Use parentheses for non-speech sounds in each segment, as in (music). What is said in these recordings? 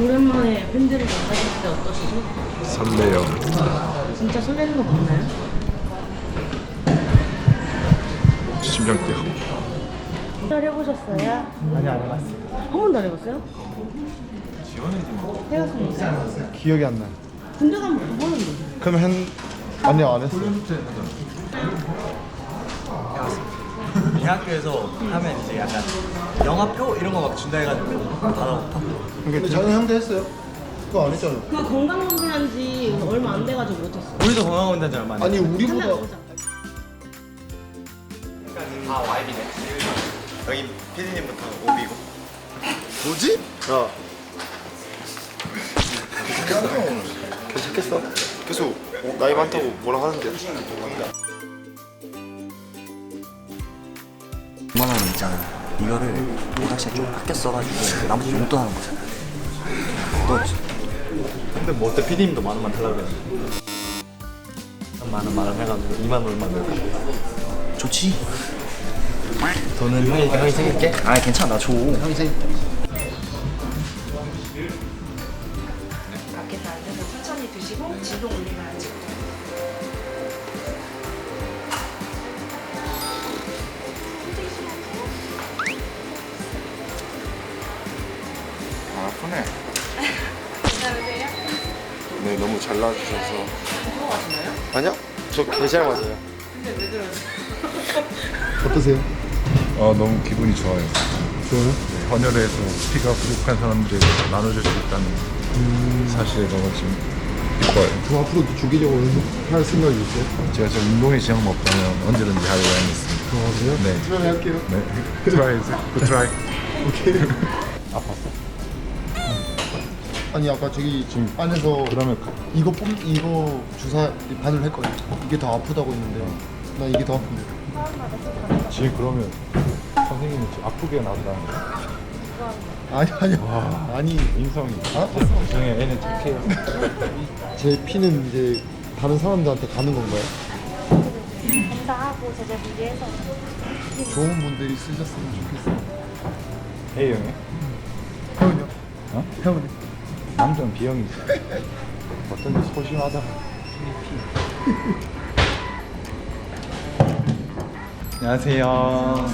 오랜만에 팬들을 만나실 때 어떠시죠? 설레요. 진짜 설레는 거 맞나요? 심장 뛰어. 잘 해보셨어요? 아니 안 해봤어. 한 번도 안 해봤어요? 해봤습니다. 기억이 안 나. 군대 가면 두 번은 돼. 그럼 한 아니요 안 했어. 대학교에서 하면 이제 약간 영화표 이런 거 막 준다 해가지고 받아봤다. 근데 저는 형도 했어요. 그거 안 했잖아요. 그 건강검진한 지 얼마 안 돼가지고 못했어. 우리도 된지 얼마 안 아니 한달 우리보다 해보자. 다 와이비네. 여기 피디님부터 오비고. 뭐지? 야. 괜찮겠어? 계속 어, 나이 많다고 뭐라 하는데. 5만 원 있잖아. 이거를 오락실에 좀 아껴 써가지고 나머지 용돈 하는 거잖아. 너 근데 뭐 어때 피디님도 만 원만 달라고 그래. 만원 만원 해가지고 2만 원만 내고. 좋지? 돈은 형이 형이 생길게. 아 괜찮아 나 줘. 형이 생. 밖에 아. 괜찮으세요? 네, 너무 잘라주셔서. 아니요. 저 개잘 맞아요. 어떠세요? 어, 너무 기분이 좋아요. 좋아요? 네, 헌혈해서 피가 부족한 사람들에게 나눠줄 수 있다는 사실에 너무 지금 기뻐요. 저 앞으로도 죽이려고 할 생각이 있어요? 제가 저 운동에 지장 없다면 언제든지 할 의향이 있습니다. 아 그래요? 네. 그럼 할게요. 네. (laughs) 트라이, 굿 트라이. (laughs) 오케이. 아팠어? 아니 아까 저기 지금 안에서 그러면 가- 이거 뽑 이거 주사 바늘 했거든. 이게 더 아프다고 했는데 나 이게 더 아픈데. 지금 그러면 선생님이 지금 아프게 나온다는 거 아니 아니 아니 인성이 아? 나중에 애는 착해요. (laughs) 제 피는 이제 다른 사람들한테 가는 건가요? 검사하고 제재 분리해서 좋은 분들이 쓰셨으면 좋겠어요. A형이? 형은요? 어? 형은? 남자는 B형이지. 어쩐지 소심하다가. 안녕하세요.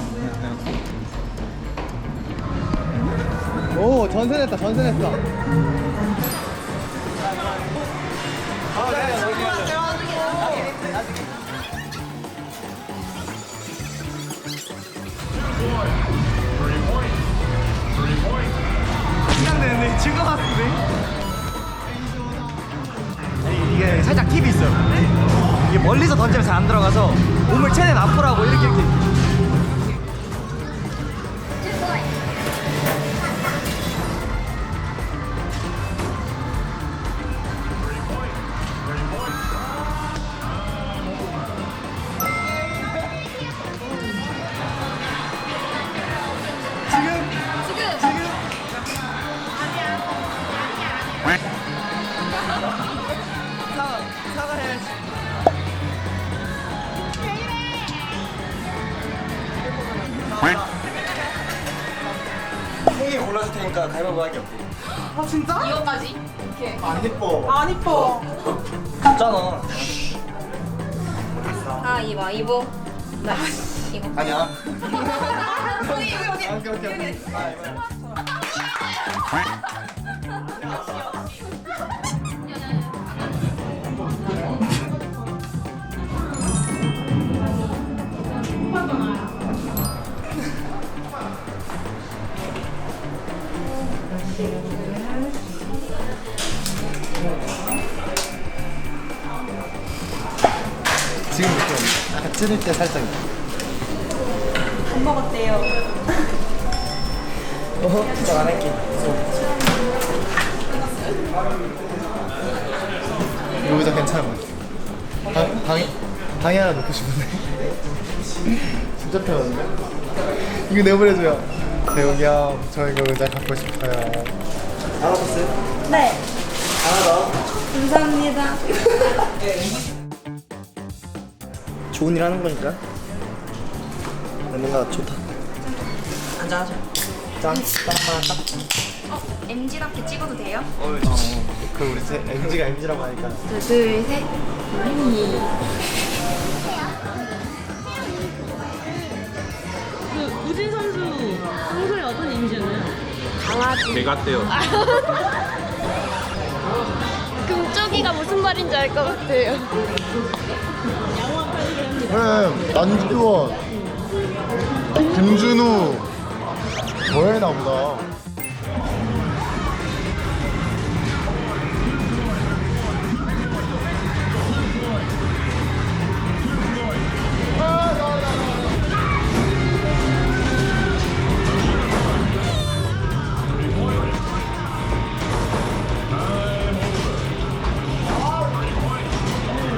오 전선했다 전선했다. 긴장되는데 친구 같은데? 아니, 이게 살짝 팁이 있어요. 이게 멀리서 던지면 잘 안 들어가서 몸을 최대한 앞으로 하고 이렇게 이렇게. 형이 골라줄 테니까 가위바위보 하기 없게. 이거까지? 이렇게 안 예뻐. 안 이뻐 없잖아. 아 이거 이거 나 이거 아니야. 어디 (laughs) 여기 어디 오케이 오케이. 오케이. 아, 이거. 지금 좀 약간 찌를 때 살짝. 안 먹었대요 어, 진짜 안 할게. 여기서 괜찮은 것 같아. 방, 방에, 방에 하나 놓고 싶은데. (laughs) 진짜 편한데? 이거 내보내줘요. 대웅이 형, 저 이거 의자 갖고 싶어요. 알아봤어요? 네. 감사합니다 좋은 일 하는 거니까. 네, 뭔가 좋다. 한잔 하자. 짠, 짠만 딱. MG답게 찍어도 돼요? 어, 그 우리 제 MG가 MG라고 하니까. 둘, 둘, 셋. 그 우진 선수 평소에 어떤 이미지였나요? 개 같대요. (laughs) 금쪽이가 무슨 말인지 알 것 같아요. 그래, 난주원, 김준우, 뭐해 나보다.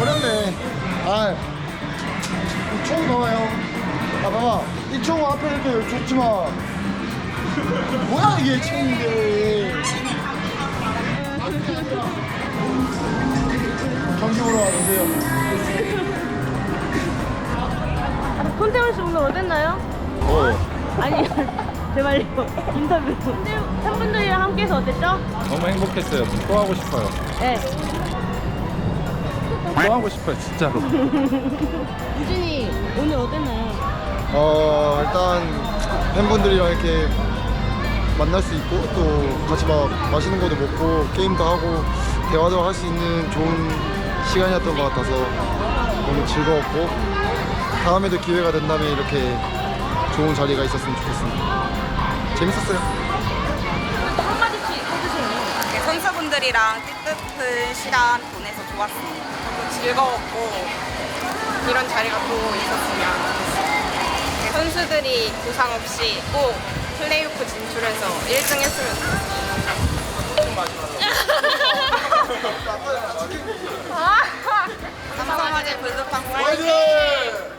어렵네. 아, 이총 봐봐요. 아, 봐봐. 이 총 앞에 이렇게 줬지 마. 뭐야, 이게 총인데. 경기 보러 와주세요. 손태훈 씨 오늘 어땠나요? 어, 아니 (laughs) 제발요 인터뷰 팬분들이랑 함께해서 어땠죠? 너무 행복했어요. 또 하고 싶어요. 네 또 하고 싶어요, 진짜로. (laughs) 우진이 오늘 어땠나요? 어, 일단 팬분들이랑 이렇게 만날 수 있고 또 같이 막 맛있는 것도 먹고 게임도 하고 대화도 할 수 있는 좋은 시간이었던 것 같아서 너무 즐거웠고 다음에도 기회가 된다면 이렇게 좋은 자리가 있었으면 좋겠습니다. 재밌었어요. 네, 선수분들이랑 뜻깊은 시간 보내서 좋았습니다. 또 즐거웠고 이런 자리가 또 있었으면 좋겠어요. 네, 선수들이 부상 없이 꼭 플레이오프 진출해서 1등 했으면 좋겠어요. 삼성화재 블루팡 파이팅!